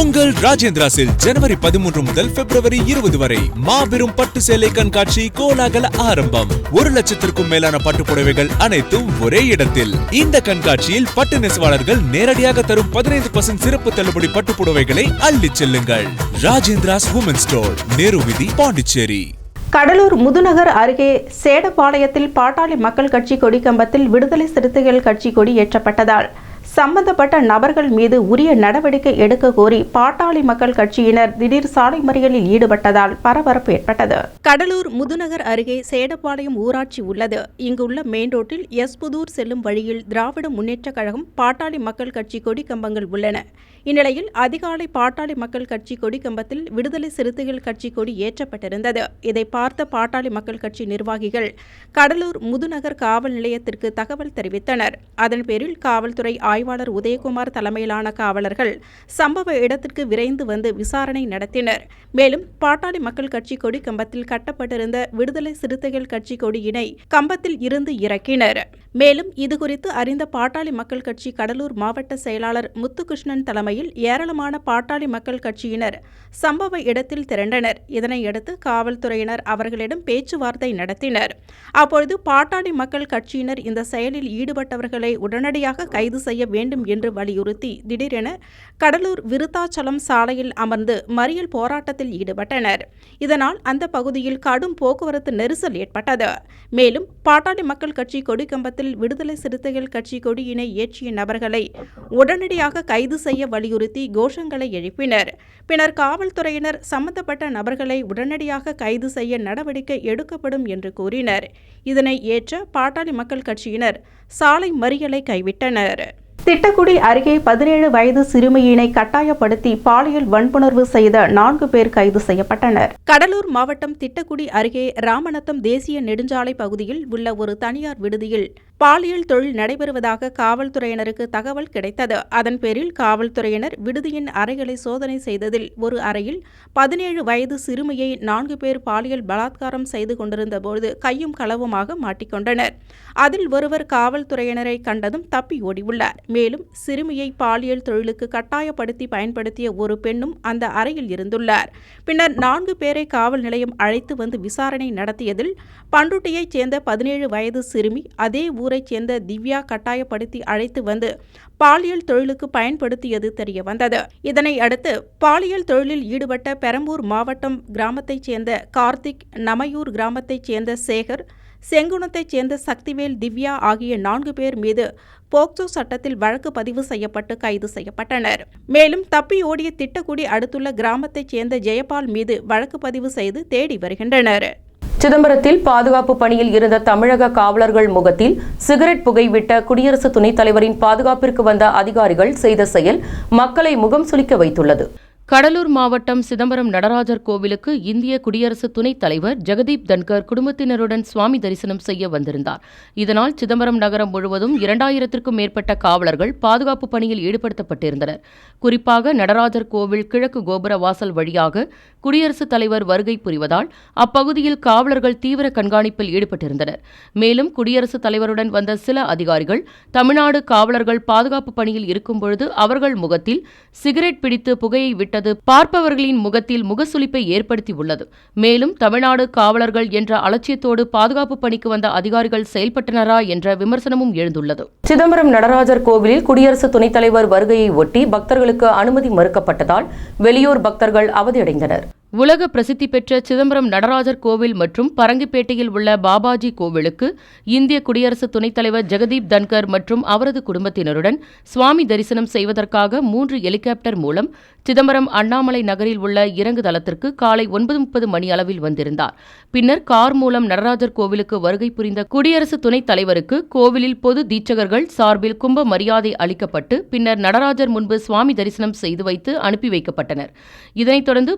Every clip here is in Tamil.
உங்கள் ராஜேந்திராஸில் ஜனவரி பதிமூன்று முதல் பிப்ரவரி இருபது வரை மாபெரும் பட்டு சேலை கண்காட்சி கோலாகல ஆரம்பம். ஒரு லட்சத்திற்கும் மேலான பட்டு புடவைகள் அனைத்தும் ஒரே இடத்தில். இந்த கண்காட்சியில் பட்டு நெசவாளர்கள் நேரடியாக தரும் பதினைந்து பர்சன்ட் சிறப்பு தள்ளுபடி பட்டு புடவைகளை அள்ளிச் செல்லுங்கள். ராஜேந்திராஸ் உமன் ஸ்டோர் நேரு விதி பாண்டிச்சேரி கடலூர் முதுநகர் அருகே சேடபாளையத்தில் பாட்டாளி மக்கள் கட்சி கொடி கம்பத்தில் விடுதலை சிறுத்தைகள் கட்சி கொடி ஏற்றப்பட்டதால் சம்பந்தப்பட்ட நபர்கள் மீது உரிய நடவடிக்கை எடுக்க கோரி பாட்டாளி மக்கள் கட்சியினர் திடீர் சாலை மறியலில் ஈடுபட்டதால் பரபரப்பு ஏற்பட்டது. கடலூர் முதுநகர் அருகே சேடபாளையம் ஊராட்சி உள்ளது. இங்குள்ள மெயின் ரோட்டில் எஸ்புதூர் செல்லும் வழியில் திராவிட முன்னேற்றக் கழகம் பாட்டாளி மக்கள் கட்சி கொடி கம்பங்கள் உள்ளன. இந்நிலையில் அதிகாலை பாட்டாளி மக்கள் கட்சி கொடி கம்பத்தில் விடுதலை சிறுத்தைகள் கட்சி கொடி ஏற்றப்பட்டிருந்தது. இதை பார்த்த பாட்டாளி மக்கள் கட்சி நிர்வாகிகள் கடலூர் முதுநகர் காவல் நிலையத்திற்கு தகவல் தெரிவித்தனர். அதன் பேரில் காவல்துறை ஆய்வாளர் உதயகுமார் தலைமையிலான காவலர்கள் சம்பவ இடத்திற்கு விரைந்து வந்து விசாரணை நடத்தினர். மேலும் பாட்டாளி மக்கள் கட்சி கொடி கம்பத்தில் கட்டப்பட்டிருந்த விடுதலை சிறுத்தைகள் கட்சி கொடியினை கம்பத்தில் இருந்து இறக்கினர். மேலும் இதுகுறித்து அறிந்த பாட்டாளி மக்கள் கட்சி கடலூர் மாவட்ட செயலாளர் முத்துகிருஷ்ணன் தலைமையில் ஏராளமான பாட்டாளி மக்கள் கட்சியினர் சம்பவ இடத்தில் திரண்டனர். இதனையடுத்து காவல்துறையினர் அவர்களிடம் பேச்சுவார்த்தை நடத்தினர். அப்பொழுது பாட்டாளி மக்கள் கட்சியினர் இந்த செயலில் ஈடுபட்டவர்களை உடனடியாக கைது செய்ய வேண்டும் என்று வலியுறுத்தி திடீரென கடலூர் விருத்தாச்சலம் சாலையில் அமர்ந்து மறியல் போராட்டத்தில் ஈடுபட்டனர். இதனால் அந்த பகுதியில் கடும் போக்குவரத்து நெரிசல் ஏற்பட்டது. மேலும் பாட்டாளி மக்கள் கட்சி கொடிக்கம்பத்தில் விடுதலை சிறுத்தைகள் கட்சி கொடியினை ஏற்றிய நபர்களை உடனடியாக கைது செய்ய வலியுறுத்தி கோஷங்களை எழுப்பினர். பின்னர் காவல்துறையினர் சம்பந்தப்பட்ட நபர்களை உடனடியாக கைது செய்ய நடவடிக்கை எடுக்கப்படும் என்று கூறினர். இதனை ஏற்ற பாட்டாளி மக்கள் கட்சியினர் சாலை மறியலை கைவிட்டனர். திட்டக்குடி அருகே பதினேழு வயது சிறுமியினை கட்டாயப்படுத்தி பாலியல் வன்புணர்வு செய்த நான்கு பேர் கைது செய்யப்பட்டனர். கடலூர் மாவட்டம் திட்டக்குடி அருகே ராமநத்தம் தேசிய நெடுஞ்சாலை பகுதியில் உள்ள ஒரு தனியார் விடுதியில் பாலியல் தொழில் நடைபெறுவதாக காவல்துறையினருக்கு தகவல் கிடைத்தது. அதன் பேரில் காவல்துறையினர் விடுதியின் அறைகளை சோதனை செய்ததில் ஒரு அறையில் பதினேழு வயது சிறுமியை நான்கு பேர் பாலியல் பலாத்காரம் செய்து கொண்டிருந்தபோது கையும் களவுமாக மாட்டிக்கொண்டனர். அதில் ஒருவர் காவல்துறையினரை கண்டதும் தப்பி ஓடியுள்ளார். மேலும் சிறுமியை பாலியல் தொழிலுக்கு கட்டாயப்படுத்தி பயன்படுத்திய ஒரு பெண்ணும் அந்த அறையில் இருந்துள்ளார். பின்னர் நான்கு பேரை காவல் நிலையம் அழைத்து வந்து விசாரணை நடத்தியதில் பண்ருட்டியைச் சேர்ந்த பதினேழு வயது சிறுமி அதே ஊர் ஊரைச் சேர்ந்த திவ்யா கட்டாயப்படுத்தி அழைத்து வந்து பாலியல் தொழிலுக்கு பயன்படுத்தியது தெரியவந்தது. இதனை அடுத்து பாலியல் தொழிலில் ஈடுபட்ட பெரம்பூர் மாவட்டம் கிராமத்தைச் சேர்ந்த கார்த்திக் நமையூர் கிராமத்தைச் சேர்ந்த சேகர் செங்குணத்தைச் சேர்ந்த சக்திவேல் திவ்யா ஆகிய நான்கு பேர் மீது போக்சோ சட்டத்தில் வழக்கு பதிவு செய்யப்பட்டு கைது செய்யப்பட்டனர். மேலும் தப்பி ஓடிய திட்டக்குடி அடுத்துள்ள கிராமத்தைச் சேர்ந்த ஜெயபால் மீது வழக்கு பதிவு செய்து தேடி வருகின்றனர். சிதம்பரத்தில் பாதுகாப்பு பணியில் இருந்த தமிழக காவலர்கள் முகத்தில் சிகரெட் புகைவிட்ட குடியரசு துணைத் தலைவரின் பாதுகாப்பிற்கு வந்த அதிகாரிகள் செய்த செயல் மக்களை முகம் சுளிக்க வைத்துள்ளது. கடலூர் மாவட்டம் சிதம்பரம் நடராஜர் கோவிலுக்கு இந்திய குடியரசு துணைத் தலைவர் ஜெகதீப் தன்கர் குடும்பத்தினருடன் சுவாமி தரிசனம் செய்ய வந்திருந்தார். இதனால் சிதம்பரம் நகரம் முழுவதும் இரண்டாயிரத்திற்கும் மேற்பட்ட காவலர்கள் பாதுகாப்பு பணியில் ஈடுபடுத்தப்பட்டிருந்தனர். குறிப்பாக நடராஜர் கோவில் கிழக்கு கோபுர வாசல் வழியாக குடியரசுத் தலைவர் வருகை புரிவதால் அப்பகுதியில் காவலர்கள் தீவிர கண்காணிப்பில் ஈடுபட்டிருந்தனர். மேலும் குடியரசுத் தலைவருடன் வந்த சில அதிகாரிகள் தமிழ்நாடு காவலர்கள் பாதுகாப்பு பணியில் இருக்கும்பொழுது அவர்கள் முகத்தில் சிகரெட் பிடித்து புகையை விட்டு விட்டது பார்ப்பவர்களின் முகத்தில் முகசுளிப்பை ஏற்படுத்தியுள்ளது. மேலும் தமிழ்நாடு காவலர்கள் என்ற அலட்சியத்தோடு பாதுகாப்பு பணிக்கு வந்த அதிகாரிகள் செயல்பட்டனரா என்ற விமர்சனமும் எழுந்துள்ளது. சிதம்பரம் நடராஜர் கோவிலில் குடியரசு துணைத் தலைவர் வருகையை ஒட்டி பக்தர்களுக்கு அனுமதி மறுக்கப்பட்டதால் வெளியூர் பக்தர்கள் அவதியடைந்தனர். உலக பிரசித்தி பெற்ற சிதம்பரம் நடராஜர் கோவில் மற்றும் பரங்கிப்பேட்டையில் உள்ள பாபாஜி கோவிலுக்கு இந்திய குடியரசு துணைத் தலைவர் ஜெகதீப் தன்கர் மற்றும் அவரது குடும்பத்தினருடன் சுவாமி தரிசனம் செய்வதற்காக மூன்று ஹெலிகாப்டர் மூலம் சிதம்பரம் அண்ணாமலை நகரில் உள்ள இறங்கு தளத்திற்கு காலை ஒன்பது முப்பது மணி அளவில் வந்திருந்தார். பின்னர் கார் மூலம் நடராஜர் கோவிலுக்கு வருகை புரிந்த குடியரசு துணைத் தலைவருக்கு கோவிலில் பொது தீட்சகர்கள் சார்பில் கும்ப மரியாதை அளிக்கப்பட்டு பின்னர் நடராஜர் முன்பு சுவாமி தரிசனம் செய்து வைத்து அனுப்பி வைக்கப்பட்டனர். இதனைத் தொடர்ந்து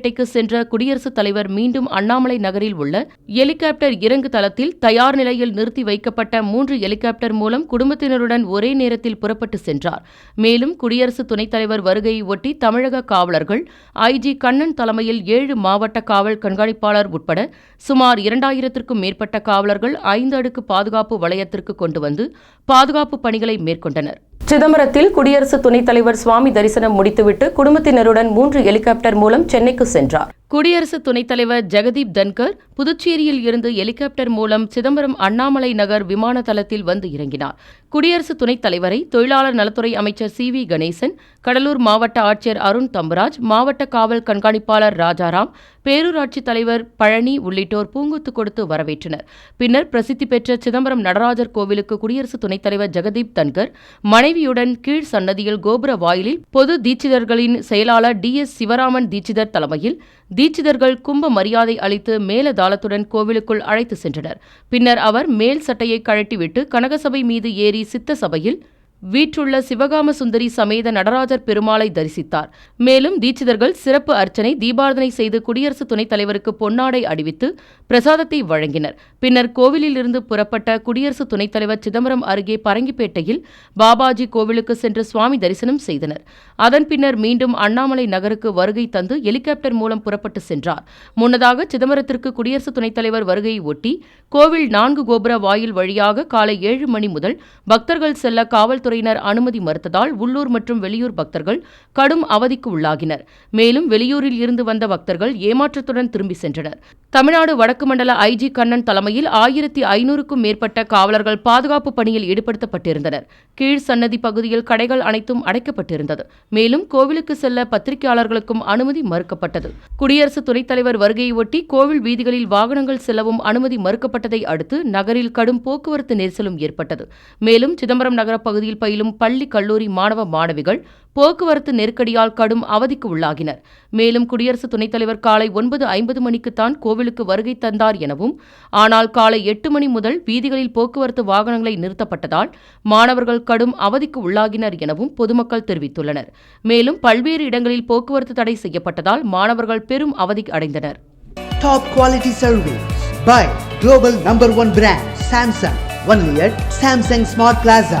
ராணிப்பேட்டைக்கு சென்ற குடியரசுத் தலைவர் மீண்டும் அண்ணாமலை நகரில் உள்ள ஹெலிகாப்டர் இறங்கு தளத்தில் தயார் நிலையில் நிறுத்தி வைக்கப்பட்ட மூன்று ஹெலிகாப்டர் மூலம் குடும்பத்தினருடன் ஒரே நேரத்தில் புறப்பட்டு சென்றார். மேலும் குடியரசு துணைத் தலைவர் வருகையை ஒட்டி தமிழக காவலர்கள் ஐஜி கண்ணன் தலைமையில் ஏழு மாவட்ட காவல் கண்காணிப்பாளர் உட்பட சுமார் இரண்டாயிரத்திற்கும் மேற்பட்ட காவலர்கள் ஐந்து அடுக்கு பாதுகாப்பு வளையத்திற்கு கொண்டு வந்து பாதுகாப்பு பணிகளை மேற்கொண்டனர். சிதம்பரத்தில் குடியரசு துணைத் தலைவர் சுவாமி தரிசனம் முடித்துவிட்டு குடும்பத்தினருடன் மூன்று ஹெலிகாப்டர் மூலம் சென்னைக்கு சென்றார். குடியரசு துணைத் தலைவர் ஜெகதீப் தன்கர் புதுச்சேரியில் இருந்து ஹெலிகாப்டர் மூலம் சிதம்பரம் அண்ணாமலை நகர் விமான தளத்தில் வந்து இறங்கினார். குடியரசு துணைத் தலைவரை தொழிலாளர் நலத்துறை அமைச்சர் சி வி கணேசன் கடலூர் மாவட்ட ஆட்சியர் அருண் தம்பராஜ் மாவட்ட காவல் கண்காணிப்பாளர் ராஜாராம் பேரூராட்சி தலைவர் பழனி உள்ளிட்டோர் பூங்குத்து கொடுத்து வரவேற்றனர். பின்னர் பிரசித்தி பெற்ற சிதம்பரம் நடராஜர் கோவிலுக்கு குடியரசு துணைத் தலைவர் ஜெகதீப் தன்கர் மனைவியுடன் கீழ் சன்னதியில் கோபுர வாயிலில் பொது தீட்சிதர்களின் செயலாளர் டி எஸ் சிவராமன் தீட்சிதர் தலைமையில் தீட்சிதர்கள் கும்ப மரியாதை அளித்து மேலதாளத்துடன் கோவிலுக்குள் அழைத்து சென்றனர். பின்னர் அவர் மேல் சட்டையை கழட்டிவிட்டு கனகசபை மீது ஏறி சித்த சபையில் வீற்றுள்ள சிவகாம சுந்தரி சமேத நடராஜர் பெருமாளை தரிசித்தார். மேலும் தீட்சிதர்கள் சிறப்பு அர்ச்சனை தீபாரதனை செய்து குடியரசு துணைத் தலைவருக்கு பொன்னாடை அணிவித்து பிரசாதத்தை வழங்கினர். பின்னர் கோவிலில் இருந்து புறப்பட்ட குடியரசு துணைத் தலைவர் சிதம்பரம் அருகே பரங்கிப்பேட்டையில் பாபாஜி கோவிலுக்கு சென்று சுவாமி தரிசனம் செய்தனர். அதன் பின்னர் மீண்டும் அண்ணாமலை நகருக்கு வருகை தந்து ஹெலிகாப்டர் மூலம் புறப்பட்டு சென்றார். முன்னதாக சிதம்பரத்திற்கு குடியரசு துணைத் தலைவர் வருகையை ஒட்டி கோவில் நான்கு கோபுர வாயில் வழியாக காலை ஏழு மணி முதல் பக்தர்கள் செல்ல காவல்துறை காவல்துறையினர் அனுமதி மறுத்ததால் உள்ளூர் மற்றும் வெளியூர் பக்தர்கள் கடும் அவதிக்கு உள்ளாகினர். மேலும் வெளியூரில் இருந்து வந்த பக்தர்கள் ஏமாற்றத்துடன் திரும்பி சென்றனர். தமிழ்நாடு வடக்கு மண்டல ஐஜி கண்ணன் தலைமையில் ஆயிரத்தி ஐநூறுக்கும் மேற்பட்ட காவலர்கள் பாதுகாப்பு பணியில் ஈடுபடுத்தப்பட்டிருந்தனர். கீழ் சன்னதி பகுதியில் கடைகள் அனைத்தும் அடைக்கப்பட்டிருந்தது. மேலும் கோவிலுக்கு செல்ல பத்திரிகையாளர்களுக்கும் அனுமதி மறுக்கப்பட்டது. குடியரசு துணைத் தலைவர் வருகையொட்டி கோவில் வீதிகளில் வாகனங்கள் செல்லவும் அனுமதி மறுக்கப்பட்டதை அடுத்து நகரில் கடும் போக்குவரத்து நெரிசலும் ஏற்பட்டது. மேலும் சிதம்பரம் நகர பகுதியில் பயிலும் பள்ளி கல்லூரி மாணவ மாணவிகள் போக்குவரத்து நெருக்கடியால் கடும் அவதிக்கு உள்ளாகினர். மேலும் குடியரசு துணைத் தலைவர் காலை ஒன்பது ஐம்பது மணிக்குத்தான் கோவிலுக்கு வருகை தந்தார் எனவும் ஆனால் காலை எட்டு மணி முதல் வீதிகளில் போக்குவரத்து வாகனங்களை நிறுத்தப்பட்டதால் மாணவர்கள் கடும் அவதிக்கு உள்ளாகினர் எனவும் பொதுமக்கள் தெரிவித்துள்ளனர். மேலும் பல்வேறு இடங்களில் போக்குவரத்து தடை செய்யப்பட்டதால் மாணவர்கள் பெரும் அவதி அடைந்தனர். Top quality service by global number one brand Samsung. Only at Samsung Smart Plaza,